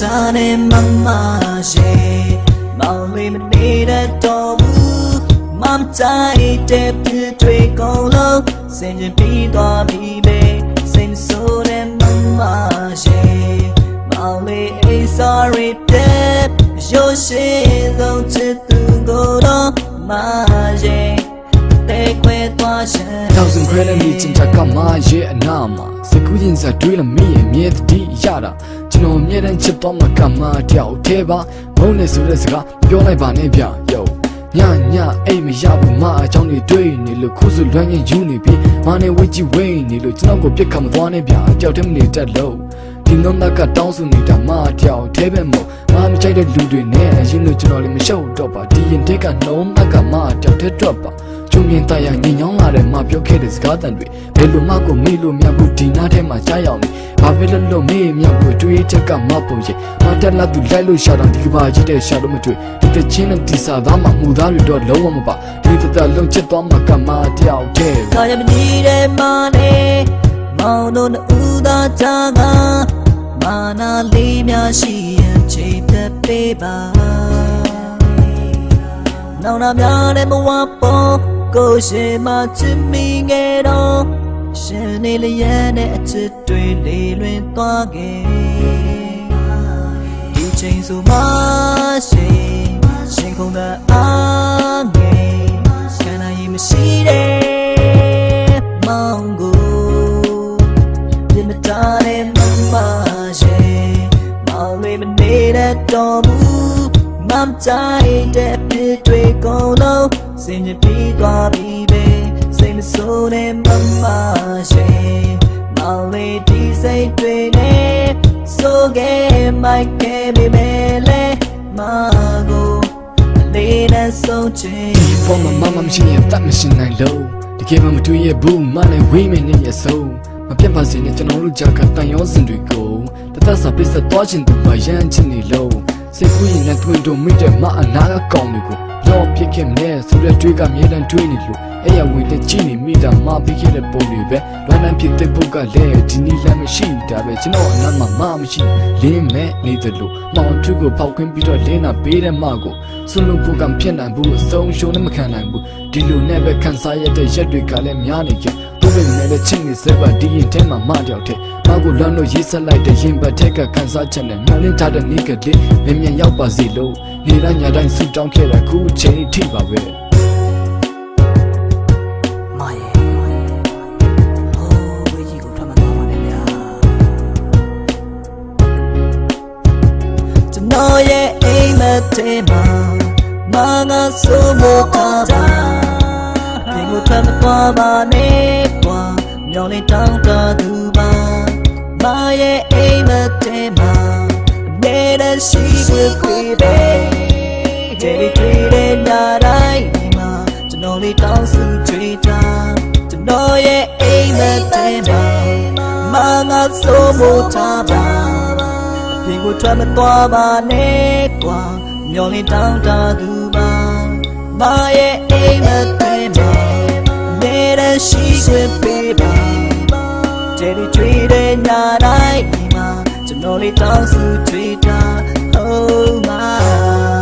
တာနဲ့မမရှိမောင်လေးမနေတတ်တော့ဘူးမမတိုင်းတဲ့ပြတွေကုန်လုံးစင်ကြပြီးသွားပြီပဲစိတ်ဆိုးတဲ့မမရှိမောင်လေးအေး sorry တဲ့ရိုးရှင်းဆုံးချစ်သူကိုတော့မရှိတဲ့ခွဲသွားရှင် Thousand credit မိချင်ချကမာရဲ့အနာမှာစကူးရင်စားတွေးလမင်းရဲ့မြဲတည်ရတာ ကျွန်တော်အမြဲတမ်းချစ်တော့မှာကမာတယောက်သေးပါမုန်းနေဆိုတဲ့စကားပြောလိုက်ပါနဲ့ဗျ yo ညညအိမ်မရဘူးမအကြောင်းတွေတွေးနေလို့ခုစုလွမ်းရင်ယူနေပြီမနဲ့ဝေးကြည့်ဝေးနေလို့ကျွန်တော်ကိုပြစ်ခတ်မသွားနဲ့ဗျကြောက်တယ်မနေတတ်လို့ဒီနုံကတောင်းဆိုနေတာမတယောက်သေးပဲမို့မမကြိုက်တဲ့လူတွေနဲ့အရင်လိုကျွန်တော်လည်းမရှုပ်တော့ပါဒီရင်တက်ကနှုံးကမတယောက်တည်းတော့ပါ ကျုံမြင်တရညင်ညောင်းလာတဲ့မပြောခဲ့တဲ့စကားတန်တွေဘယ်လိုမှကိုမေ့လို့မရဘူးဒီနားထဲမှာကြားရောက်နေဘာဖြစ်လို့လို့မေ့မြောက်ကိုတွေးချက်ကမပုံရဲ့မတက်လာသူလိုက်လို့ရှာတော့ဒီကဘာကြီးတဲ့ရှာတော့မတွေ့ဒီတချင်းနဲ့ဒီစာသားမှမူသားတွေတော့လုံးဝမပါဒီတတလုံးချစ်သွားမှာကမတယောက်တည်းကာယမနေတဲ့မာနဲ့မောင်တို့နှစ်ဦးသာချာကမာနာလေးများရှိရင်ချိန်သက်ပေးပါနောင်နာများတဲ့ဘဝပေါ် ကိုရှင်မချစ်မိခဲ့တော့ရှင်နေလျက်နဲ့အချစ်တွေလေးလွင်သွားခဲ့ဒီချိန်ဆိုမှ မမတိုင်းတဲ့ပြစ်တွေကုန်လုံးစင်ကြပြီးသွားပြီပဲစိတ်မဆိုးတဲ့မမရှင်မောင်လေးဒီစိတ်တွေနဲ့ဆိုခဲ့မိုက်ခဲ့ပြီမဲ့လေမကိုလေးနဲ့ဆုံးချင်ဒီပေါ်မှာမမမရှိရင်တတ်မရှင်နိုင်လို့တကယ်မှမတွေ့ရဘူးမနဲ့ဝေးမနေရဆုံးမပြတ်ပါစေနဲ့ကျွန်တော်တို့ကြာကတန်ရောစင်တွေကိုတသက်စာပစ္စသွားချင်သူမရမ်းချင်နေလို့ စိတ်ကူးရင်လည်းတွင်တို့မိတဲ့မအနာကကောင်းတွေကိုလောပြစ်ခင်နဲ့ဆိုတဲ့တွေးကမြဲတမ်းတွေးနေလို့အဲ့ရဝင်တဲ့ကြည့်နေမိတာမပြီးခဲ့တဲ့ပုံတွေပဲလွမ်းလန်းဖြစ်တဲ့ပုတ်ကလည်းဒီနီလမ်းမရှိတာပဲကျွန်တော်အနာမှာမမရှိလင်းမဲ့နေတယ်လို့မောင်ထုကိုပေါက်ခွင်းပြီးတော့လင်းတာပေးတဲ့မကိုစွလို့ကိုကမဖြစ်နိုင်ဘူးအဆုံးရှုံးနဲ့မခံနိုင်ဘူးဒီလိုနဲ့ပဲခံစားရတဲ့ရက်တွေကလည်းများနေကြတို့ပဲနဲ့လည်းချင်းနေစက်ပါဒီရင်ထဲမှာမတယောက်တ ည်းမကိုလွမ်းလို့ရေးဆက်လိုက်တဲ့ရင်ပတ်ထက်ကခံစားချက်နဲ့မျောလင်းထားတဲ့နေကလေးမြင်မြန်ရောက်ပါစေလို့နေတိုင်းညတိုင်းဆူတောင်းခဲ့တဲ့ခုချိန်ထိပါပဲမရဲ့ဟိုးဝေးကြီးကိုထွက်မသွားပါနဲ့ဗျာကျွန်တော်ရဲ့အိမ်မက်ထဲမှာမငါဆိုဖို့ခါတာဒီကိုထွက်မသွားပါနဲ့ကွာမျောလေးတောင်းတသူပါ မရဲ့အိမ်မက်ထဲမှာအမြဲတမ်းရှိဖို့ခွေပဲဒီလိုတွေ့တဲ့ညတိုင်းမှာကျွန်တော်လေးတောင်းစုချွေတာကျွန်တော်ရဲ့အိမ်မက်ထဲမှာမငါဆိုဖို့ထားပါဒီကိုထွက်မသွားပါနဲ့ကွာမျောလင်းတောင်းတသူပါမရဲ့အိမ်မက်တွေမှာနေရရှိခွင့်ပေးပါ ကျေဒီထွေးတဲ့ညတိုင်းမှာကျွန်တော်လေးတောင်းစုထွေးတာ Oh my